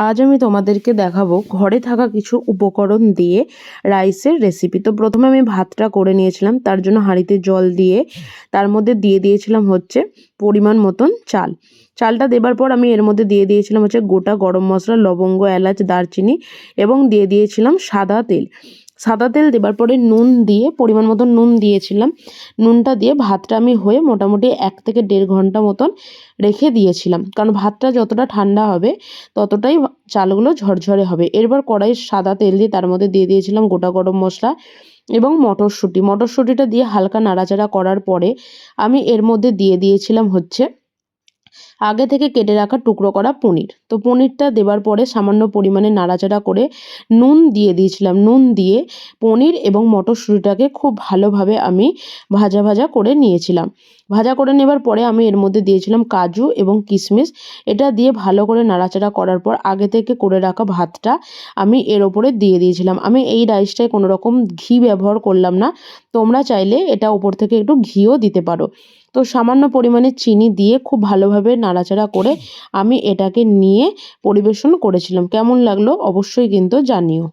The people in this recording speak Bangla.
আজ আমি তোমাদেরকে দেখাবো ঘরে থাকা কিছু উপকরণ দিয়ে রাইসের রেসিপি তো প্রথমে আমি ভাতটা করে নিয়েছিলাম, তার জন্য হাঁড়িতে জল দিয়ে, তার মধ্যে দিয়ে দিয়েছিলাম হচ্ছে পরিমাণ মতন চাল। চালটা দেবার পর আমি এর মধ্যে দিয়ে দিয়েছিলাম হচ্ছে গোটা গরম মশলা, লবঙ্গ, এলাচ, দারচিনি এবং দিয়ে দিয়েছিলাম সাদা তেল। সাদা তেল দেবার পরে নুন দিয়ে, পরিমাণ মতন নুন দিয়েছিলাম। নুনটা দিয়ে ভাতটা আমি হয়ে মোটামুটি এক থেকে দেড় ঘণ্টা মতন রেখে দিয়েছিলাম। কারণ ভাতটা যতটা ঠান্ডা হবে, ততটাই চালগুলো ঝরঝরে হবে। এরপর কড়াইয়ে সাদা তেল দিয়ে তার মধ্যে দিয়ে দিয়েছিলাম গোটা গরম মশলা এবং মটরশুঁটি। মটরশুঁটিটা দিয়ে হালকা নাড়াচাড়া করার পরে আমি এর মধ্যে দিয়ে দিয়েছিলাম হচ্ছে আগে থেকে কেটে রাখা টুকরো করা পনির। তো পনিরটা দেবার পরে সামান্য পরিমাণে নাড়াচাড়া করে নুন দিয়ে দিয়েছিলাম। নুন দিয়ে পনির এবং মটরশুঁটিটাকে খুব ভালোভাবে আমি ভাজা ভাজা করে নিয়েছিলাম। ভাজা করে নেবার পরে আমি এর মধ্যে দিয়েছিলাম কাজু এবং কিশমিশ। এটা দিয়ে ভালো করে নাড়াচাড়া করার পর আগে থেকে করে রাখা ভাতটা আমি এর ওপরে দিয়ে দিয়েছিলাম। আমি এই রাইসটায় কোনো রকম ঘি ব্যবহার করলাম না। তোমরা চাইলে এটা ওপর থেকে একটু ঘিও দিতে পারো। তো সামান্য পরিমাণে চিনি দিয়ে খুব ভালোভাবে নাড়াচাড়া করে আমি এটাকে নিয়ে পরিবেশন করেছিলাম। কেমন লাগল অবশ্যই কিন্তু জানিও।